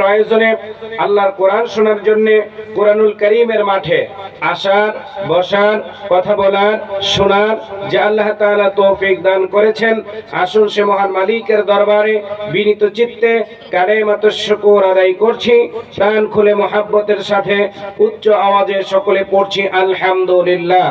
প্রয়োজনে আল্লাহর কোরআন শোনার জন্য কোরআনুল করিমের মাঠে আসার বসার কথা বলার শোনার যে আল্লাহ তাআলা তৌফিক দান করেছেন আসুন সে মহান মালিকের দরবারে বিনীত চিত্তে কারে মাত শুকুর আদায় করছি প্রাণ খুলে মোহাব্বতের সাথে উচ্চ আওয়াজে সকলে পড়ছি আলহামদুলিল্লাহ।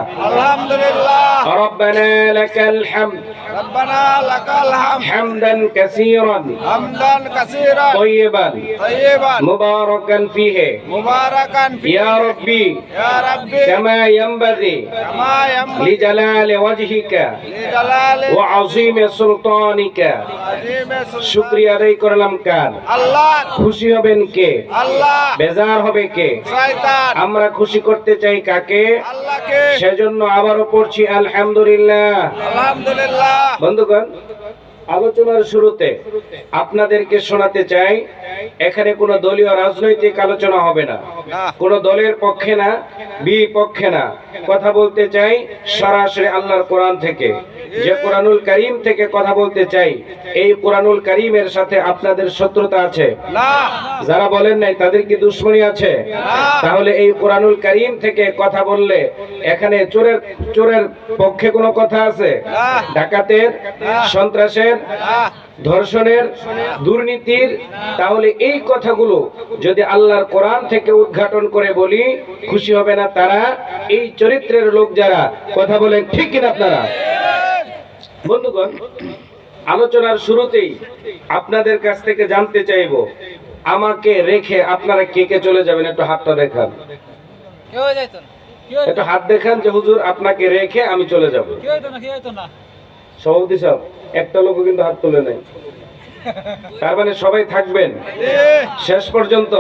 রব্বানা লাকাল হামদ। রব্বানা লাকাল হামদ। হামদান কাসীরান। হামদান কাসীরান। তাইয়িবান طيبا مباركا فيه مباركا فيه يا ربي يا ربي كما ينبغي كما ينبغي لجلال وجهك لجلال وعظيم سلطانك عظيم سلطان শুক্রিয়া আদায় করলাম কার আল্লাহ খুশি হবেন কে আল্লাহ বেজার হবে কে শয়তান আমরা খুশি করতে চাই কাকে আল্লাহকে সেজন্য আবারও পড়ছি আলহামদুলিল্লাহ আলহামদুলিল্লাহ বন্ধুগণ আলোচনার শুরুতে আপনাদেরকে শোনাতে চাই এখানে কোনো দলীয় রাজনৈতিক আলোচনা হবে না। কোনো দলের পক্ষে না বি পক্ষে না। কথা বলতে চাই সরাসরি আল্লাহর কোরআন থেকে। যে কোরআনুল করিম থেকে কথা বলতে চাই এই কোরআনুল করিমের সাথে আপনাদের শত্রুতা আছে। যারা বলেন নাই তাদের কি দুশ্মনী আছে? তাহলে এই কোরআনুল করিম থেকে কথা বললে এখানে চোরের চোরের পক্ষে কোনো কথা আছে? ডাকাতের সন্ত্রাসের ধর্ষণের দুর্নীতির? তাহলে এই কথাগুলো যদি আল্লাহর কোরআন থেকে উদ্ঘাটন করে বলি খুশি হবে না তারা? এই চরিত্রের লোক যারা কথা বলেন ঠিক কিনা আপনারা? বন্ধুগণ আলোচনার শুরুতেই আপনাদের কাছ থেকে জানতে চাইব আমাকে রেখে আপনারা কে কে চলে যাবেন একটু হাতটা দেখান। একটু হাত দেখান যে হুজুর আপনাকে রেখে আমি চলে যাব। সভাপতি সাহেব একটা লোকও কিন্তু হাত তুলে নাই। তার মানে সবাই থাকবেন। শেষ পর্যন্ত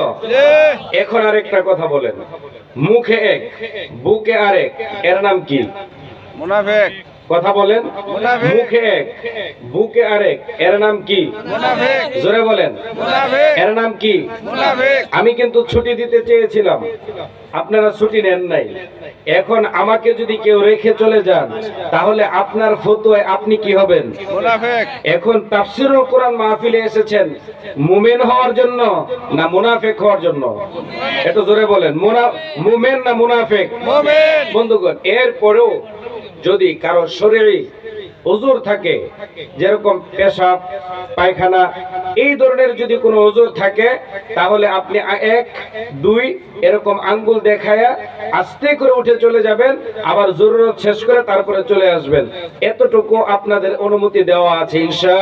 এখন আরেকটা কথা বলেন। মুখে এক বুকে আরেক এর নাম কি? মুনাফিক। কথা বলেন মুখে এক বুকে আরেক এর নাম কি? জোরে বলেন। এর নাম কি? আমি কিন্তু ছুটি দিতে চেয়েছিলাম। আপনারা ছুটি নেন নাই। এখন আমাকে যদি কেউ রেখে চলে যান তাহলে আপনার ফতোয় আপনি কি হবেন? মুনাফিক। এখন তাফসিরুল কোরআন মাহফিলে এসেছেন। মুমিন হওয়ার জন্য না মুনাফেক হওয়ার জন্য? এটা জোরে বলেন। মুনা মুমিন না মুনাফেক? মুমিন। বন্ধুগণ এরপরেও যদি কারও শরীরে ওজোর থাকে যেরকম পেশাব পায়খানা এই ধরনের যদি কোনো ওজোর থাকে তাহলে আপনি এক দুই এরকম আঙ্গুল দেখায়া আস্তে করে উঠে চলে যাবেন আবার জরুরত শেষ করে তারপরে চলে আসবেন। এতটুকু আপনাদের অনুমতি দেওয়া আছে ইনশা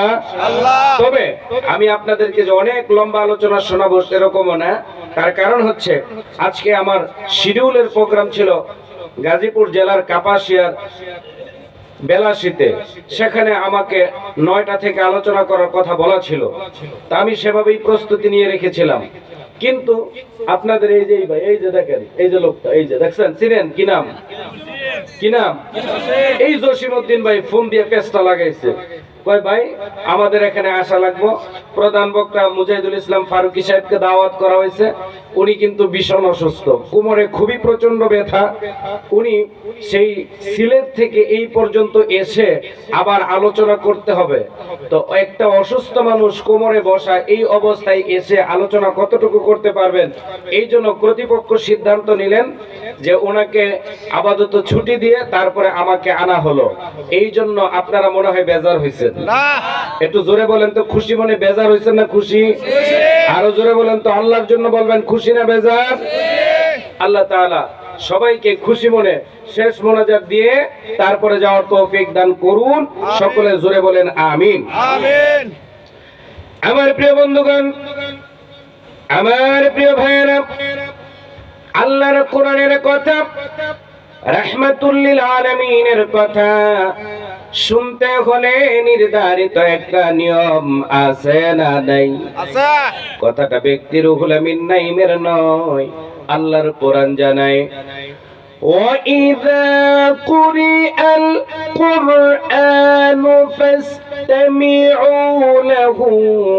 তবে আমি আপনাদেরকে যে অনেক লম্বা আলোচনা শোনাবো সেরকমও না। তার কারণ হচ্ছে আজকে আমার শিডিউলের প্রোগ্রাম ছিল গাজীপুর জেলার কাপাসিয়ার বেলাশিতে। সেখানে আমাকে নয়টা থেকে আলোচনা করার কথা বলা ছিল। তা আমি সেভাবেই প্রস্তুতি নিয়ে রেখেছিলাম। কিন্তু আপনাদের এই যে ভাই, এই যে দেখেন, এই যে লোকটা, এই যে দেখছেন, চিনেন? কি নাম? কি নাম? এই জসিম উদ্দিন ভাই, ফোন দিয়ে পেস্টা লাগাইছে। কয় ভাই? আমাদের এখানে আসা লাগবো। প্রধান বক্তা মুজাহিদুল ইসলাম ফারুকি সাহেবকে দাওয়াত করা হয়েছে। উনি কিন্তু ভীষণ অসুস্থ। কোমরে খুবই প্রচণ্ড ব্যথা। উনি সেই সিলেট থেকে এই পর্যন্ত এসে আবার আলোচনা করতে হবে। তো একটা অসুস্থ মানুষ কোমরে বসা এই অবস্থায় এসে আলোচনা কতটুকু করতে পারবেন? এই জন্য কর্তৃপক্ষ সিদ্ধান্ত নিলেন যে ওনাকে আপাতত ছুটি দিয়ে তারপরে আমাকে আনা হলো। এই জন্য আপনারা মনে হয় বেজার হয়েছেন না। একটু জোরে বলেন তো খুশি মনে বেজার হয়েছেন না খুশি? আরও জোরে বলেন তো আল্লাহর জন্য বলবেন খুশি না বেজার? আল্লাহ তাআলা সবাইকে খুশি মনে শেষ মোনাজাত দিয়ে তারপরে যাওয়ার তৌফিক দান করুন। সকলে জোরে বলেন আমিন। আমিন। আমার প্রিয় বন্ধুগণ আমার প্রিয় ভাইয়েরা আল্লাহর কোরআনের কথা রহমাতুল্লিল আলমিনের কথা শুনতে হলে নির্ধারিত একটা নিয়ম আছে না নাই? কথাটা ব্যক্তির হুলামিন নাইমের নয় আল্লাহর কোরআন জানায়। وإذا قرئ القرآن فاستمعوا له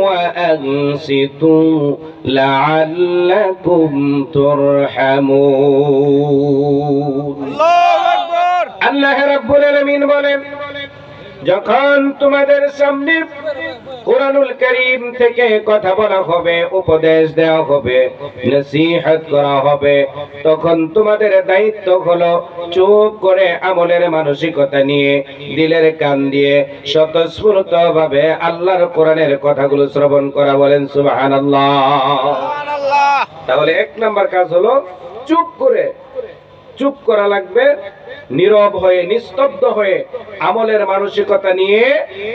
وأنصتوا لعلكم ترحمون আল্লাহু আকবার আল্লাহ রাব্বুল আলামিন বলেন যখন তোমাদের সামনে কোরআনুল করিম থেকে কথা বলা হবে উপদেশ দেওয়া হবে নসিহত করা হবে। তখন তোমাদের দায়িত্ব হলো চুপ করে আমলের মানসিকতা নিয়ে দিলের কান দিয়ে স্বতঃস্ফূর্ত ভাবে আল্লাহর কোরআনের কথাগুলো শ্রবণ করা বলেন সুবহানাল্লাহ। সুবহানাল্লাহ। তাহলে এক নাম্বার কাজ হলো চুপ করে চুপ করা লাগবে নীরব হয়ে, নিস্তব্ধ হয়ে আমলের মানসিকতা নিয়ে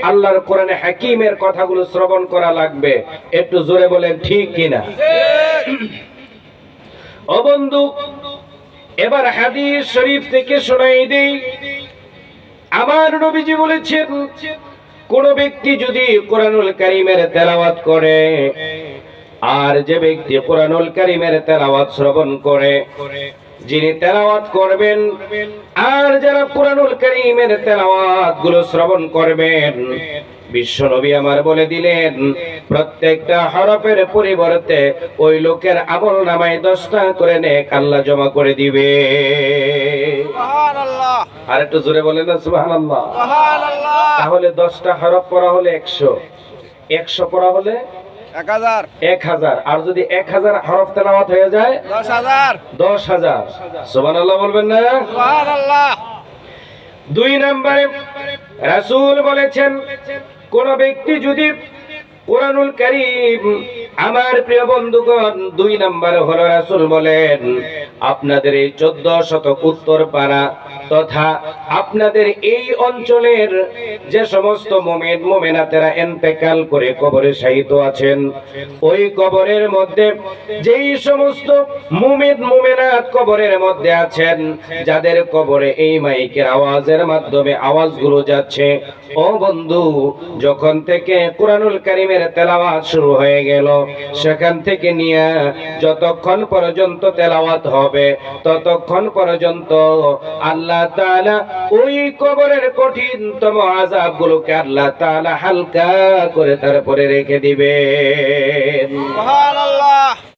আল্লাহর কোরআনে হাকিমের কথাগুলো শ্রবণ করা লাগবে। একটু জোরে বলেন, ঠিক কিনা? ও বন্ধু, এবার হাদিস শরীফ থেকে শোনাই দেই। আমার নবীজি বলেছেন, কোন ব্যক্তি যদি কোরআনুল কারিমের তেলাওয়াত করে, আর যে ব্যক্তি কোরআনুল কারিমের তেলাওয়াত শ্রবণ করে যিনি তেলাওয়াত করবেন আর যারা কোরআনুল কারিমের তেলাওয়াতগুলো শ্রবণ করবেন বিশ্ব নবী আমার বলে দিলেন প্রত্যেকটা হরফের পরিবর্তে ওই লোকের আমল নামায় দশটা করে নেক আল্লাহ জমা করে দিবে। আর একটু জোরে বলেন না সুবহানাল্লাহ। তাহলে দশটা হরফ পড়া হলে একশো। একশো পড়া হলে এক হাজার। এক হাজার। আর যদি এক হাজার হরফ তেলাওয়াত হয়ে যায় দশ হাজার। দশ হাজার। বলবেন না? আল্লাহ দুই নম্বরে রাসূল বলেছেন কোন ব্যক্তি যদি কোরআনুল কারীম আমার প্রিয় বন্ধুগণ, দুই নম্বরে হলো রাসূল বলেন, আপনাদের এই চোদ্দ শতক উত্তর পাড়া তথা আপনাদের এই অঞ্চলের যে সমস্ত মোমেন, মোমেনাতেরা এন্তেকাল করে কবরে শায়িত আছেন, ওই কবরের মধ্যে যেই সমস্ত মুমিন, মুমিনাত কবরের মধ্যে আছেন, যাদের কবরে এই মাইকের আওয়াজের মাধ্যমে আওয়াজগুলো যাচ্ছে, ও বন্ধু, যখন থেকে কোরআনুল কারিমের তেলাওয়াত শুরু হয়ে গেল। সেখান থেকে নিয়ে যতক্ষণ পর্যন্ত তেলাওয়াত হবে, ততক্ষণ পর্যন্ত আল্লাহ তাআলা ওই কবরের কঠিনতম আযাবগুলোকে আল্লাহ তাআলা হালকা করে তারপরে রেখে দিবেন। সুবহানাল্লাহ।